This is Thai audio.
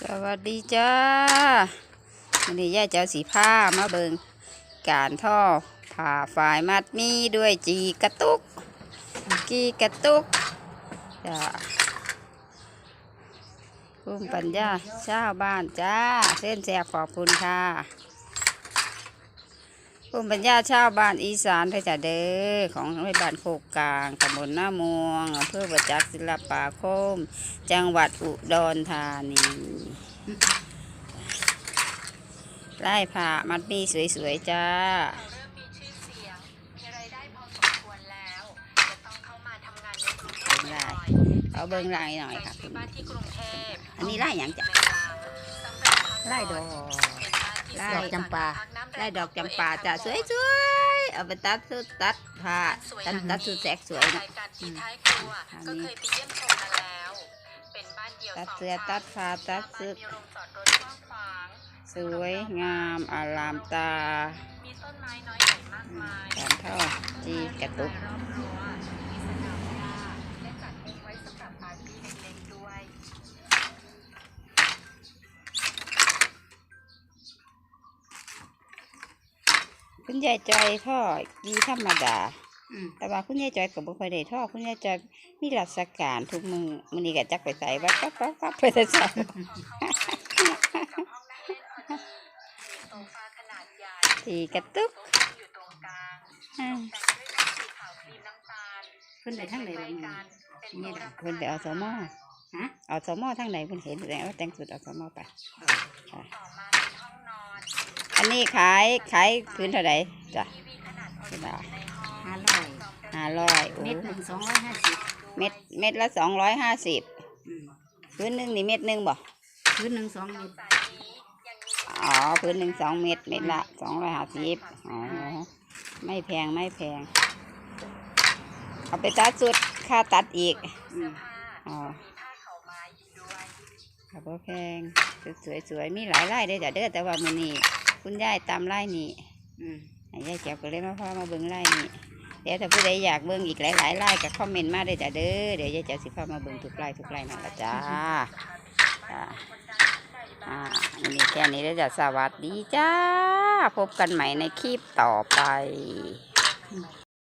สวัสดีจ้าวันนี้ย่าเจ้าสีผ้ามาเบิงการท่อผ่าฝ่ายมัดมีด้วยจีกระตุกกีกระตุกจ้าภูมิปัญญาชาวบ้านจ้า เส้นแสบขอบคุณค่ะ ภูมิปัญญาชาวบ้านอีสานเพื่อจะเด้อของในบ้านโคกกลางตำบลหน้ามวงอำเภอประจักษ์ศิลปาคม จังหวัดอุดรธานีไล่ผ่ามัดมีสวยๆจ้าเริ่มมีชื่อเสียงมีรายได้พอสมควรแล้วจะต้องเข้ามาทำงานในกรุงเทพหน่อยเอาเบิ้งไล่หน่อยไปค่ะซื้คุอณบ้านที่กรุงเทพอันนี้ไล่หยังจ้ะในหลังสำหรับพักไล่ดอกเป็นบ้านที่ ไล่สวยจำปาพักน้ำแรงไล่ดอกจำปาจ้ะสวยๆเอาไปตัดสุดตัดผ้าตัดตัดสุดแสกสวยรานะยการที่ท้ายครัวอันก็นี้เคยไปเยี่ยมชมมาแล้วเป็นบ้านเดี่ยวตัดสองเสื้อชั้นตัดผ้าตัดซึกมีโรงจอดรถกว้างขวางสวยงามอารามตามีต้นไม้น้อยใหญ่มากมายการท่อจีกระตุก คุณยายจอยท่อดีธรรมดาอืมแต่ว่าคุณยายจอยก็บ่ค่อยได้ท่อคุณยายจอยมีราชการทุกมือมื้อนี้ก็จักไปใส่วัดปั๊บปั๊บปั๊บไปแต่เช้ากับห้องนั่งเล่นพอดีมีโซฟาขนาดใหญ่จีกระตุกโต๊ะอยู่ตรงกลางอ่าแต่งด้วยสีขาวครีมน้ำตาลเพิ่นไปทางไหนใกล่ะล้นี่ๆกันเป็นนี่โต๊ะรับเพิ่นไปเอาสมอฮะเอาสมอทางไหนเพิ่นเห็นแต่ว่าแต่งสุดเอาสมอไป อันนี้ขายขายพื้นเท่าไหร่จ้ะทีวีขนาดพอสิดีบาทในห้องห้าร้อยห้าร้อยโอ้เม็ดหนึ่งสองร้อยห้าสิบเม็ดเม็ดละสองร้อยห้าสิบอืมพื้นหนึ่งนี่เม็ดหนึ่งบ่พื้นหนึ่งสองเม็ดสายนี้ยังมีอ๋อพื้นหนึ่งสองเม็ดเม็ดละสองร้อยห้าสิบอ๋อไม่แพงไม่แพง เอาไปตัดสุดค่าตัดอีกอืมผ้าอ๋อมีผ้าขาวม้าอยู่ด้วยครับบ่แพงสวยสวยๆมีหลายไร่ได้อจ้ะเด้อแต่ว่ามื้อนี้ คุณยายตามไล่นี่อืมยายเจ็บก็เลยมาพามาเบิ้งไล่นี่เดี๋ยวถ้าผู้ใดอยากเบิ้งอีกหลายๆไล่ก็คอมเมนต์มาได้อจ้ะเด้อเดี๋ยวยายจะสิพามาเบิ้งทุกไล่ทุกไล่นั่นละจ้าจ้าอ่าอันนี้แค่นี้แล้วจ้ะสวัสดีจ้า พบกันใหม่ในคลิปต่อไป